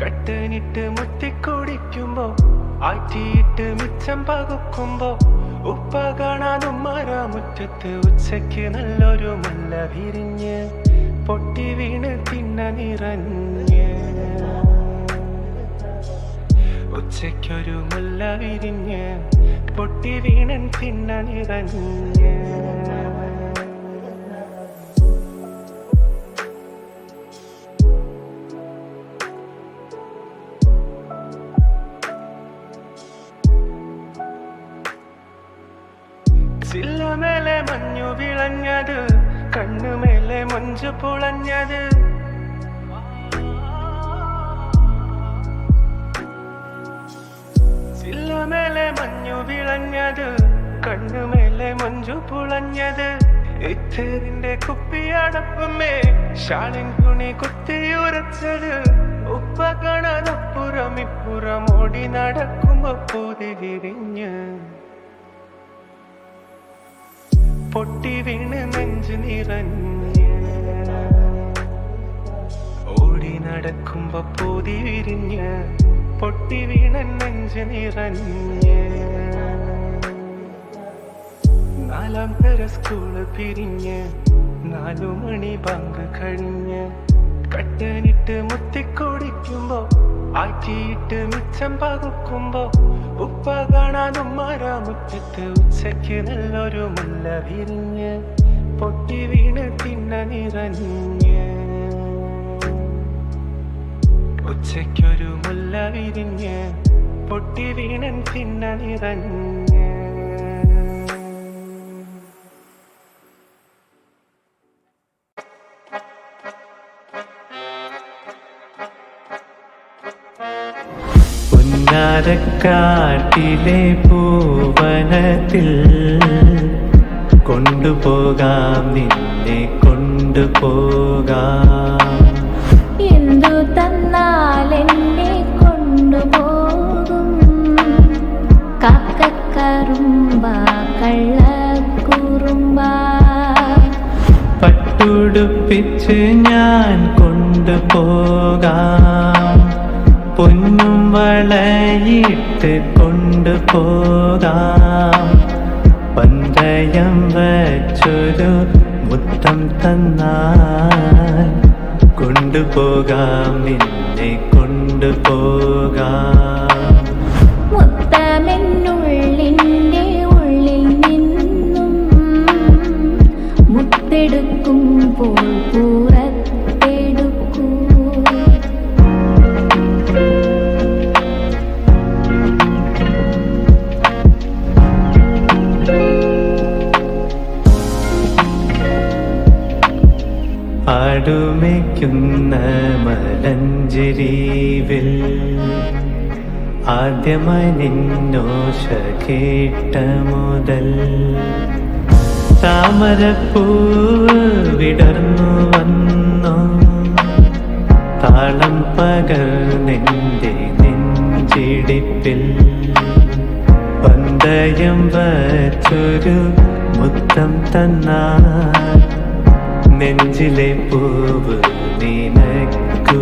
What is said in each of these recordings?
കട്ടനിട്ട് മുത്തി കുടിക്കുമ്പോ ആറ്റിയിട്ട് മിച്ചം പകുക്കുമ്പോ ഉപ്പ കാണാതും മറാമുറ്റത്ത് ഉച്ചയ്ക്ക് നല്ലൊരു മല്ല വിരിഞ്ഞ് പൊട്ടി വീണ് തിന്ന നിറഞ്ഞ്. ഉച്ചയ്ക്കൊരു മുല്ല വിരിഞ്ഞ് പൊട്ടി വീണൻ തിന്ന നിറഞ്ഞ്. മഞ്ചു പുളഞ്ഞത്. ചില്ലമേലെ മഞ്ഞു വിളഞ്ഞത് കണ്ണുമേലെ മഞ്ജു പുളഞ്ഞത്. ഇത്തേരിന്റെ കുപ്പിയടപ്പമേ ഷാളിൻ തുണി കുത്തിയുരച്ചത് ഉപ്പ കാണാനപ്പുറം ഇപ്പുറം ഓടി നടക്കുമ്പോ പൂതി വിരിഞ്ഞ് പൊട്ടി വീണ് നെഞ്ചു നിറഞ്ഞ്. ഓടി നടക്കുമ്പോ പൂതി വിരിഞ്ഞ് പൊട്ടി വീണ നെഞ്ച് നിറഞ്ഞ്. നാലാം തര സ്കൂൾ പിരിഞ്ഞ് നാലു മണി പങ്ക് കഴിഞ്ഞ്. കട്ടനിട്ട് മുത്തിക്കൊടിക്കുമ്പോ ആറ്റിയിട്ട് മിച്ചം പകുക്കുമ്പോ ഉപ്പ കാണാൻ ഉമ്മാര മുറ്റത്ത് ഉച്ചയ്ക്ക് നല്ലൊരു മുല്ല വിരിഞ്ഞ് പൊട്ടി വീണ് തിന്ന നിറഞ്ഞ്. ഉച്ചയ്ക്കൊരു മുല്ല വിരിഞ്ഞ് പൊട്ടി വീണൻ തിന്ന നിറഞ്ഞ്. പുന്നാരക്കാട്ടിലെ പൂവനത്തിൽ കൊണ്ടുപോകാം നിന്നെ കൊണ്ടുപോകാം. പട്ടുടുപ്പിച്ച് ഞാൻ കൊണ്ടുപോകാം പൊന്നും വളയിട്ട് കൊണ്ടുപോകാം പന്തയം വച്ചൊരു മുത്തം തന്നാൽ കൊണ്ടുപോകാം നിന്നെ കൊണ്ടുപോകാം. ആദ്യമായി നിന്നോശ കേട്ട മുതൽ. താമരപ്പൂ വിടർന്നു വന്നു. താളം പകർന്നെന്റെ നെഞ്ചിടിപ്പിൽ. പന്തയം വച്ചൊരു മുത്തം തന്നാൽ. നെഞ്ചിലെ പൂവ് നിനക്കു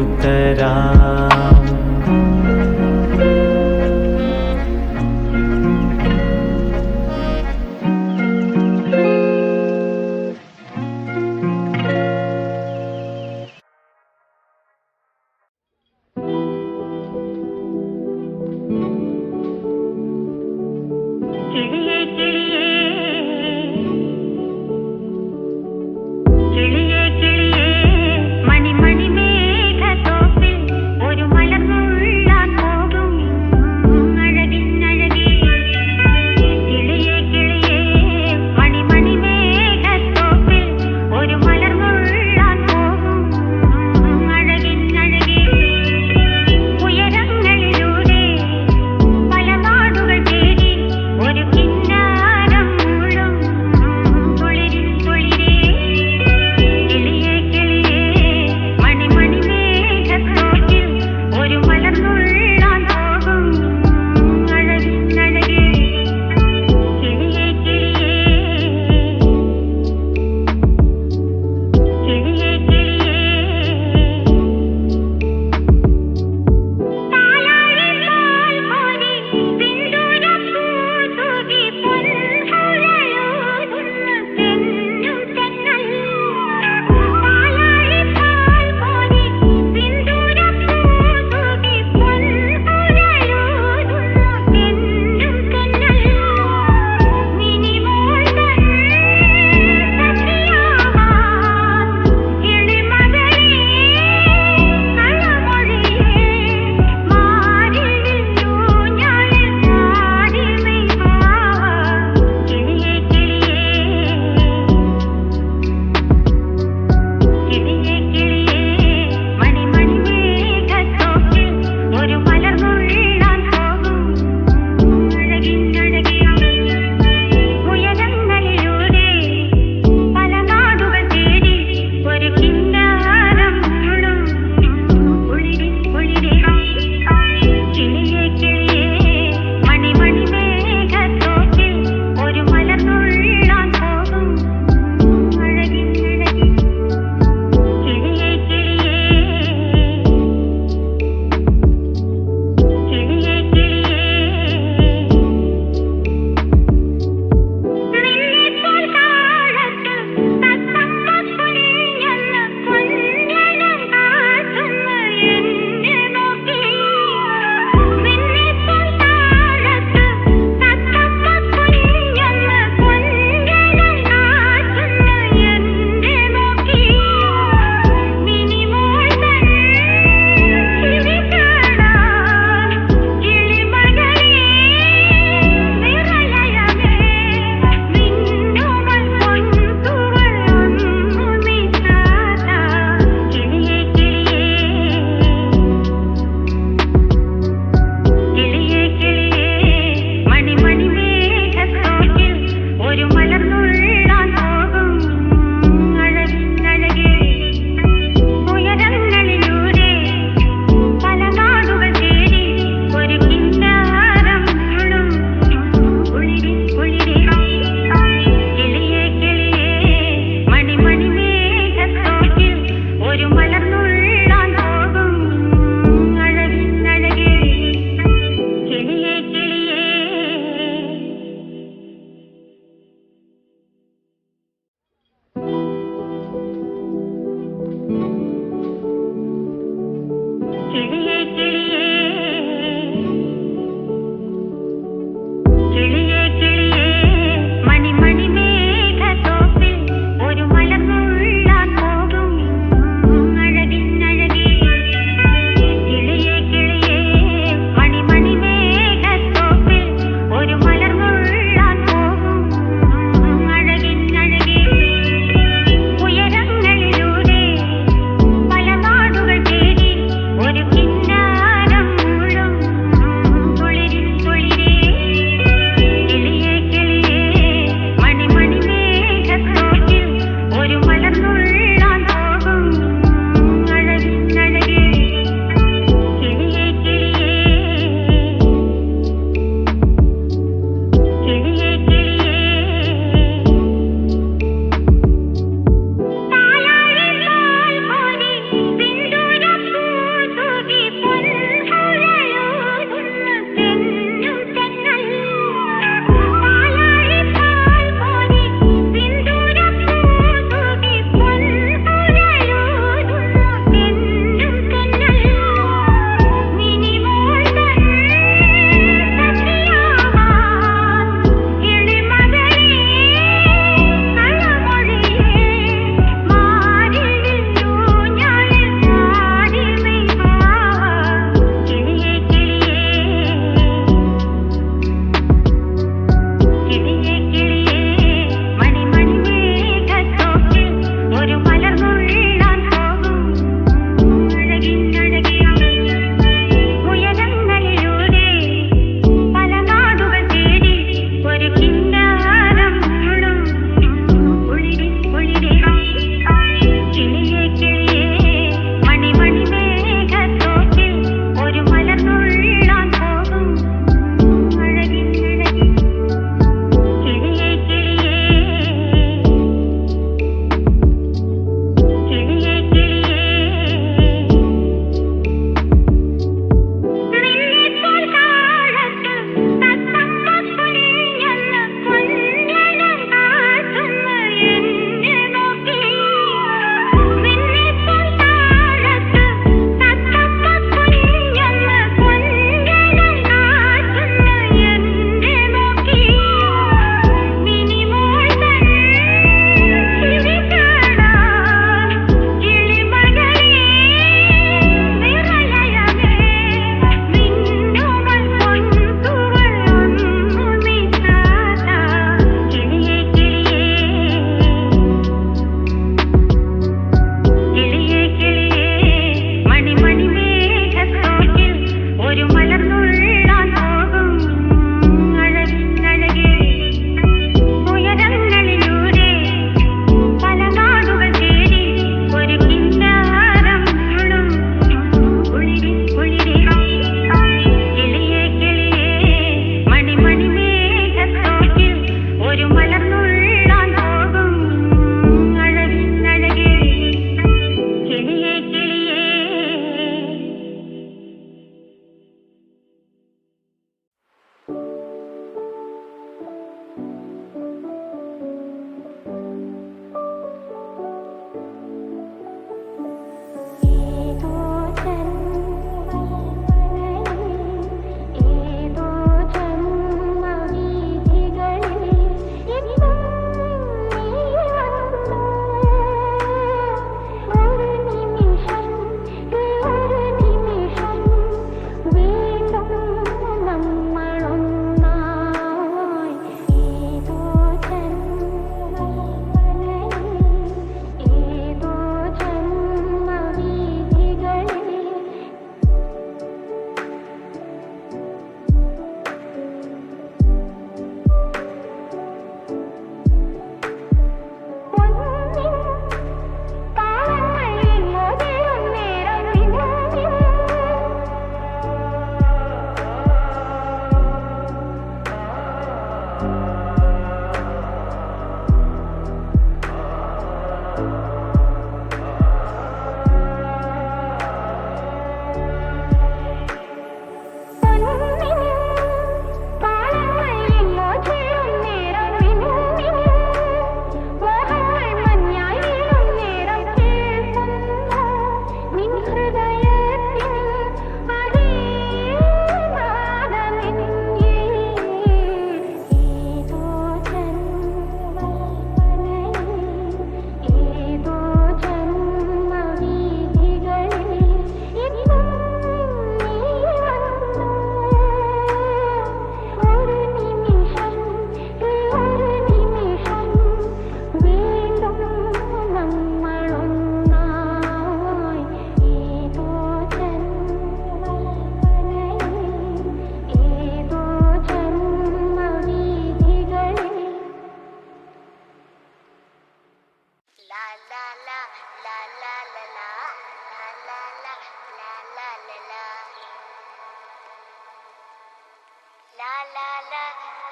la la la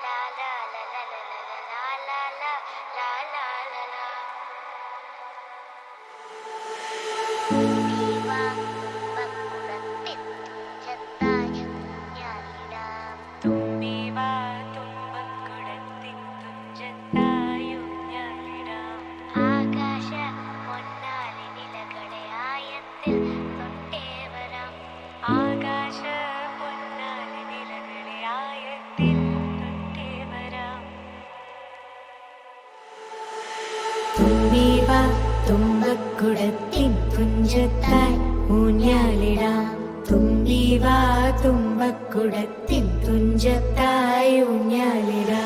la la കുടത്തിൻ തുഞ്ചത്തായി ഊഞ്ഞാലിടാം. തുമ്പി വാ തുമ്പക്കുടത്തിൻ തുഞ്ചത്തായി ഊഞ്ഞാലിടാം.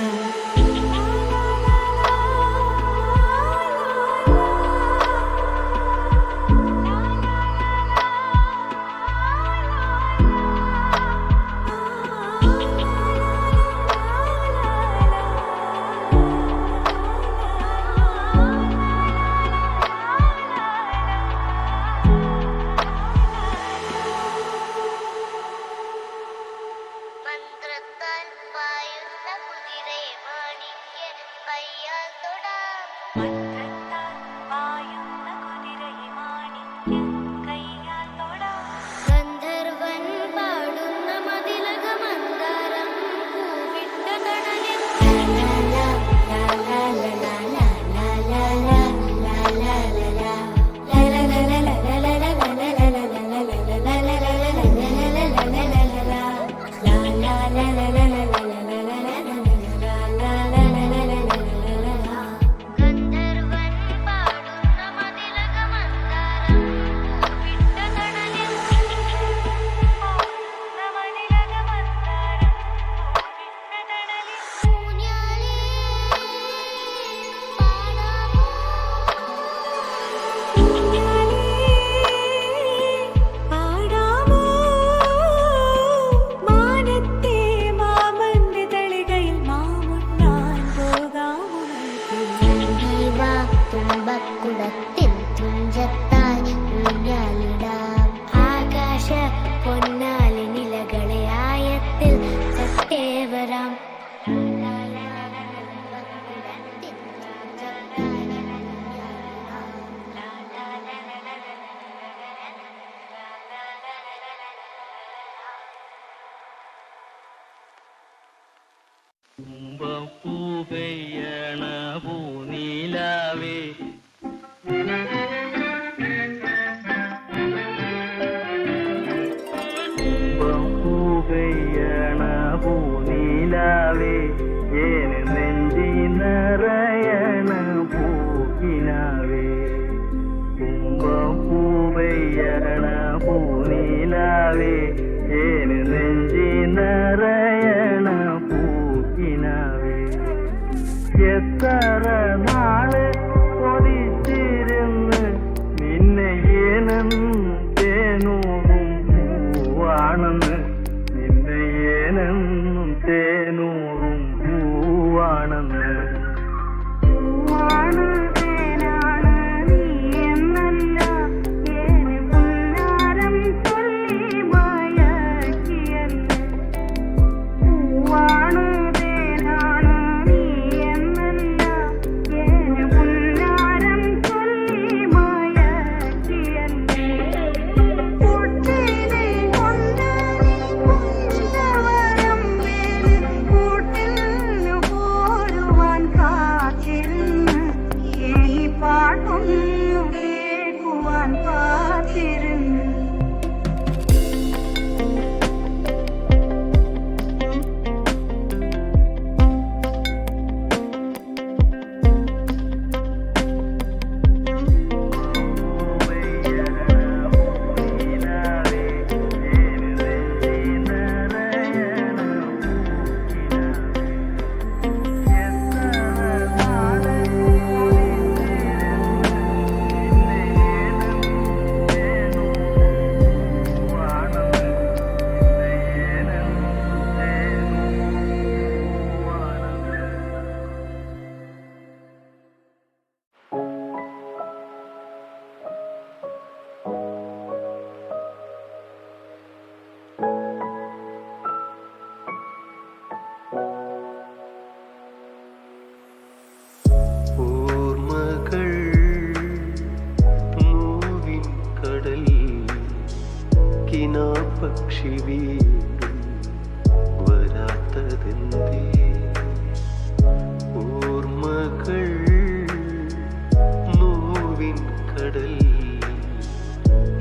Vâng.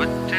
What